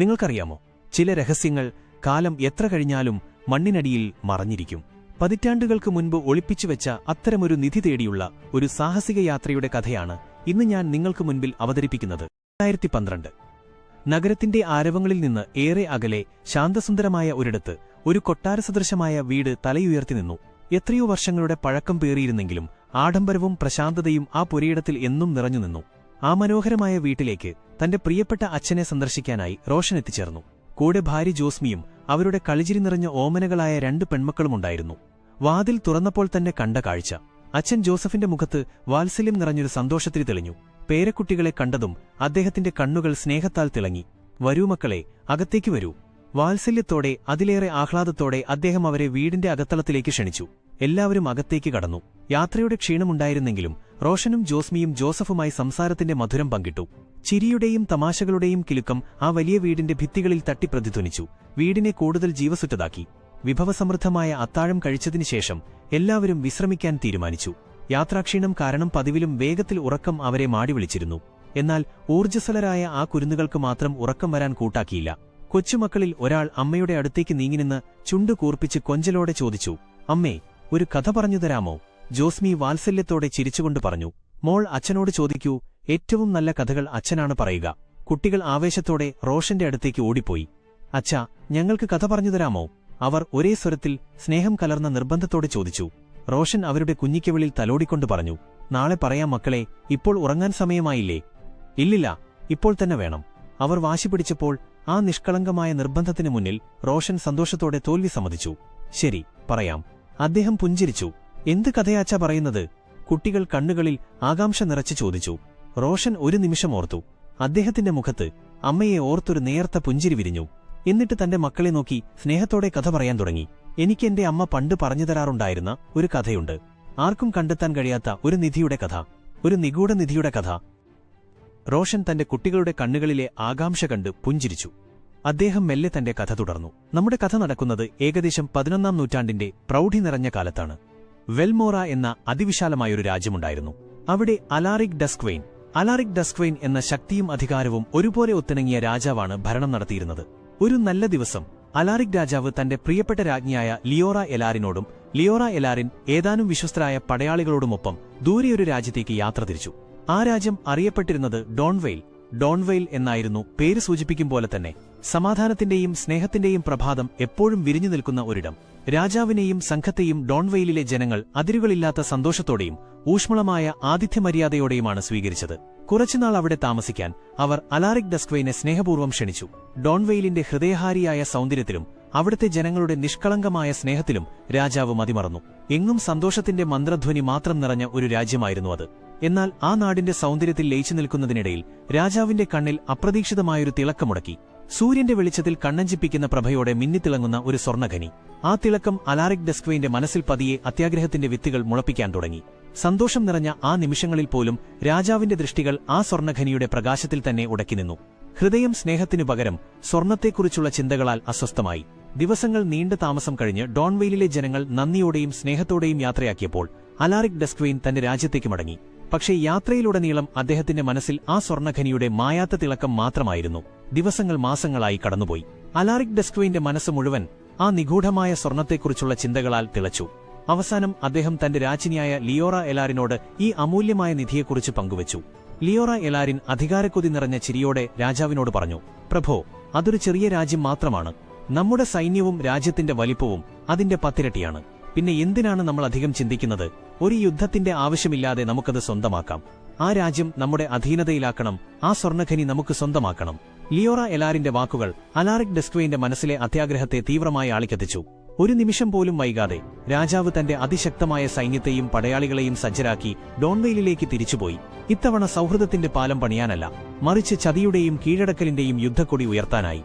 നിങ്ങൾക്കറിയാമോ? ചില രഹസ്യങ്ങൾ കാലം എത്ര കഴിഞ്ഞാലും മണ്ണിനടിയിൽ മറഞ്ഞിരിക്കും. പതിറ്റാണ്ടുകൾക്ക് മുൻപ് ഒളിപ്പിച്ചുവെച്ച അത്തരമൊരു നിധി തേടിയുള്ള ഒരു സാഹസിക യാത്രയുടെ കഥയാണ് ഇന്ന് ഞാൻ നിങ്ങൾക്ക് മുൻപിൽ അവതരിപ്പിക്കുന്നത്. രണ്ടായിരത്തി പന്ത്രണ്ട് നഗരത്തിന്റെ ആരവങ്ങളിൽ നിന്ന് ഏറെ അകലെ ശാന്തസുന്ദരമായ ഒരിടത്ത് ഒരു കൊട്ടാര കൊട്ടാരസദൃശമായ വീട് തലയുയർത്തി നിന്നു. എത്രയോ വർഷങ്ങളുടെ പഴക്കം പേറിയിരുന്നെങ്കിലും ആഡംബരവും പ്രശാന്തതയും ആ പുരയിടത്തിൽ എന്നും നിറഞ്ഞുനിന്നു ആ മനോഹരമായ വീട്ടിലേക്ക് തന്റെ പ്രിയപ്പെട്ട അച്ഛനെ സന്ദർശിക്കാനായി റോഷൻ എത്തിച്ചേർന്നു. കൂടെ ഭാര്യ ജോസ്മിയും അവരുടെ കളിചിരി നിറഞ്ഞ ഓമനകളായ രണ്ട് പെൺമക്കളുമുണ്ടായിരുന്നു. വാതിൽ തുറന്നപ്പോൾ തന്നെ കണ്ട കാഴ്ച. അച്ഛൻ ജോസഫിന്റെ മുഖത്ത് വാത്സല്യം നിറഞ്ഞൊരു സന്തോഷത്തിൽ തെളിഞ്ഞു. പേരക്കുട്ടികളെ കണ്ടതും അദ്ദേഹത്തിന്റെ കണ്ണുകൾ സ്നേഹത്താൽ തിളങ്ങി. വരൂ മക്കളെ അകത്തേക്ക് വരൂ. വാത്സല്യത്തോടെ അതിലേറെ ആഹ്ലാദത്തോടെ അദ്ദേഹം അവരെ വീടിന്റെ അകത്തളത്തിലേക്ക് ക്ഷണിച്ചു. എല്ലാവരും അകത്തേക്ക് കടന്നു. യാത്രയുടെ ക്ഷീണമുണ്ടായിരുന്നെങ്കിലും റോഷനും ജോസ്മിയും ജോസഫുമായി സംസാരത്തിന്റെ മധുരം പങ്കിട്ടു. ചിരിയുടെയും തമാശകളുടെയും കിലുക്കം ആ വലിയ വീടിന്റെ ഭിത്തികളിൽ തട്ടി പ്രതിധ്വനിച്ചു. വീടിനെ കൂടുതൽ ജീവസുറ്റതാക്കി. വിഭവസമൃദ്ധമായ അത്താഴം കഴിച്ചതിനു ശേഷം എല്ലാവരും വിശ്രമിക്കാൻ തീരുമാനിച്ചു. യാത്രാക്ഷീണം കാരണം പതിവിലും വേഗത്തിൽ ഉറക്കം അവരെ മാടിവിളിച്ചിരുന്നു എന്നാൽ ഊർജസ്വലരായ ആ കുരുന്നുകൾക്ക് മാത്രം ഉറക്കം വരാൻ കൂട്ടാക്കിയില്ല. കൊച്ചുമക്കളിൽ ഒരാൾ അമ്മയുടെ അടുത്തേക്ക് നീങ്ങിനിന്ന് ചുണ്ടു കൂർപ്പിച്ച് കൊഞ്ചലോടെ ചോദിച്ചു അമ്മേ ഒരു കഥ പറഞ്ഞു തരാമോ? ജോസ്മി വാത്സല്യത്തോടെ ചിരിച്ചുകൊണ്ട് പറഞ്ഞു മോൾ അച്ഛനോട് ചോദിക്കൂ ഏറ്റവും നല്ല കഥകൾ അച്ഛനാണ് പറയുക. കുട്ടികൾ ആവേശത്തോടെ റോഷന്റെ അടുത്തേക്ക് ഓടിപ്പോയി. അച്ഛാ ഞങ്ങൾക്ക് കഥ പറഞ്ഞു തരാമോ? അവർ ഒരേ സ്വരത്തിൽ സ്നേഹം കലർന്ന നിർബന്ധത്തോടെ ചോദിച്ചു. റോഷൻ അവരുടെ കുഞ്ഞിക്കവിളിൽ തലോടിക്കൊണ്ട് പറഞ്ഞു നാളെ പറയാം മക്കളെ ഇപ്പോൾ ഉറങ്ങാൻ സമയമായില്ലേ? ഇല്ലില്ല ഇപ്പോൾ തന്നെ വേണം. അവർ വാശി പിടിച്ചപ്പോൾ ആ നിഷ്കളങ്കമായ നിർബന്ധത്തിനു മുന്നിൽ റോഷൻ സന്തോഷത്തോടെ തോൽവി സമ്മതിച്ചു. ശരി പറയാം. അദ്ദേഹം പുഞ്ചിരിച്ചു. എന്ത് കഥയാച്ച പറയുന്നത്? കുട്ടികൾ കണ്ണുകളിൽ ആകാംക്ഷ നിറച്ച് ചോദിച്ചു. റോഷൻ ഒരു നിമിഷം ഓർത്തു. അദ്ദേഹത്തിന്റെ മുഖത്ത് അമ്മയെ ഓർത്തൊരു നേർത്ത പുഞ്ചിരി വിരിഞ്ഞു. എന്നിട്ട് തന്റെ മക്കളെ നോക്കി സ്നേഹത്തോടെ കഥ പറയാൻ തുടങ്ങി. എനിക്ക് എന്റെ അമ്മ പണ്ട് പറഞ്ഞു തരാറുണ്ടായിരുന്ന ഒരു കഥയുണ്ട്. ആർക്കും കണ്ടെത്താൻ കഴിയാത്ത ഒരു നിധിയുടെ കഥ. ഒരു നിഗൂഢ നിധിയുടെ കഥ. റോഷൻ തന്റെ കുട്ടികളുടെ കണ്ണുകളിലെ ആകാംക്ഷ കണ്ട് പുഞ്ചിരിച്ചു. അദ്ദേഹം മെല്ലെ തന്റെ കഥ തുടർന്നു. നമ്മുടെ കഥ നടക്കുന്നത് ഏകദേശം പതിനൊന്നാം നൂറ്റാണ്ടിന്റെ പ്രൗഢി നിറഞ്ഞ കാലത്താണ്. വെൽമോറ എന്ന അതിവിശാലമായൊരു രാജ്യമുണ്ടായിരുന്നു. അവിടെ അലാറിക് ഡസ്ക്വെയിൻ അലാറിക് ഡസ്ക്വെയിൻ എന്ന ശക്തിയും അധികാരവും ഒരുപോലെ ഒത്തിണങ്ങിയ രാജാവാണ് ഭരണം നടത്തിയിരുന്നത്. ഒരു നല്ല ദിവസം അലാറിക് രാജാവ് തന്റെ പ്രിയപ്പെട്ട രാജ്ഞിയായ ലിയോറ എലാറിനോടും ലിയോറ എലാറിൻ ഏതാനും വിശ്വസ്തരായ പടയാളികളോടുമൊപ്പം ദൂരെയൊരു രാജ്യത്തേക്ക് യാത്ര തിരിച്ചു. ആ രാജ്യം അറിയപ്പെട്ടിരുന്നത് ഡോൺവെയിൽ ഡോൺവെയിൽ എന്നായിരുന്നു പേര് സൂചിപ്പിക്കും പോലെ തന്നെ സമാധാനത്തിന്റെയും സ്നേഹത്തിന്റെയും പ്രഭാതം എപ്പോഴും വിരിഞ്ഞു നിൽക്കുന്ന ഒരിടം. രാജാവിനെയും സംഘത്തെയും ഡോൺവെയിലിലെ ജനങ്ങൾ അതിരുകളില്ലാത്ത സന്തോഷത്തോടെയും ഊഷ്മളമായ ആതിഥ്യമര്യാദയോടെയുമാണ് സ്വീകരിച്ചത്. കുറച്ചുനാൾ അവിടെ താമസിക്കാൻ അവർ അലാറിക് ഡസ്ക്വെയിനെ സ്നേഹപൂർവം ക്ഷണിച്ചു. ഡോൺവെയിലിന്റെ ഹൃദയഹാരിയായ സൗന്ദര്യത്തിലും അവിടുത്തെ ജനങ്ങളുടെ നിഷ്കളങ്കമായ സ്നേഹത്തിലും രാജാവ് മതിമറന്നു. എങ്ങും സന്തോഷത്തിന്റെ മന്ത്രധ്വനി മാത്രം നിറഞ്ഞ ഒരു രാജ്യമായിരുന്നു അത്. എന്നാൽ ആ നാടിന്റെ സൗന്ദര്യത്തിൽ ലയിച്ചു നിൽക്കുന്നതിനിടയിൽ രാജാവിന്റെ കണ്ണിൽ അപ്രതീക്ഷിതമായൊരു തിളക്കമുടക്കി. സൂര്യന്റെ വെളിച്ചത്തിൽ കണ്ണഞ്ചിപ്പിക്കുന്ന പ്രഭയോടെ മിന്നിത്തിളങ്ങുന്ന ഒരു സ്വർണഖനി. ആ തിളക്കം അലാറിക് ഡെസ്ക്വയിന്റെ മനസ്സിൽ പതിയെ അത്യാഗ്രഹത്തിന്റെ വിത്തുകൾ മുളപ്പിക്കാൻ തുടങ്ങി. സന്തോഷം നിറഞ്ഞ ആ നിമിഷങ്ങളിൽ പോലും രാജാവിന്റെ ദൃഷ്ടികൾ ആ സ്വർണഖനിയുടെ പ്രകാശത്തിൽ തന്നെ ഉടക്കി നിന്നു. ഹൃദയം സ്നേഹത്തിനു പകരം സ്വർണത്തെക്കുറിച്ചുള്ള ചിന്തകളാൽ അസ്വസ്ഥമായി. ദിവസങ്ങൾ നീണ്ട താമസം കഴിഞ്ഞ് ഡോൺവെയിലിലെ ജനങ്ങൾ നന്ദിയോടെയും സ്നേഹത്തോടെയും യാത്രയാക്കിയപ്പോൾ അലാറിക് ഡെസ്ക്വെയിൻ തന്റെ രാജ്യത്തേക്ക് മടങ്ങി. പക്ഷേ യാത്രയിലുടനീളം അദ്ദേഹത്തിന്റെ മനസ്സിൽ ആ സ്വർണഖനിയുടെ മായാത്ത തിളക്കം മാത്രമായിരുന്നു. ദിവസങ്ങൾ മാസങ്ങളായി കടന്നുപോയി. അലാറിക് ഡെസ്ക്വയിന്റെ മനസ്സ് മുഴുവൻ ആ നിഗൂഢമായ സ്വർണത്തെക്കുറിച്ചുള്ള ചിന്തകളാൽ തിളച്ചു. അവസാനം അദ്ദേഹം തന്റെ രാജ്ഞിയായ ലിയോറ എലാറിനോട് ഈ അമൂല്യമായ നിധിയെക്കുറിച്ച് പങ്കുവച്ചു. ലിയോറ എലാരിൻ അധികാരക്കൊതി നിറഞ്ഞ ചിരിയോടെ രാജാവിനോട് പറഞ്ഞു പ്രഭോ അതൊരു ചെറിയ രാജ്യം മാത്രമാണ്. നമ്മുടെ സൈന്യവും രാജ്യത്തിന്റെ വലിപ്പവും അതിന്റെ പത്തിരട്ടിയാണ്. പിന്നെ എന്തിനാണ് നമ്മൾ അധികം ചിന്തിക്കുന്നത്? ഒരു യുദ്ധത്തിന്റെ ആവശ്യമില്ലാതെ നമുക്കത് സ്വന്തമാക്കാം. ആ രാജ്യം നമ്മുടെ അധീനതയിലാക്കണം. ആ സ്വർണഖനി നമുക്ക് സ്വന്തമാക്കണം. ലിയോറ എലാറിന്റെ വാക്കുകൾ അലാറിക് ഡെസ്ക്വയിന്റെ മനസ്സിലെ അത്യാഗ്രഹത്തെ തീവ്രമായി ആളിക്കത്തിച്ചു. ഒരു നിമിഷം പോലും വൈകാതെ രാജാവ് തന്റെ അതിശക്തമായ സൈന്യത്തെയും പടയാളികളെയും സജ്ജരാക്കി ഡോൺവെയിലേക്ക് തിരിച്ചുപോയി. ഇത്തവണ സൗഹൃദത്തിന്റെ പാലം പണിയാനല്ല മറിച്ച് ചതിയുടെയും കീഴടക്കലിന്റെയും യുദ്ധക്കൊടി ഉയർത്താനായി.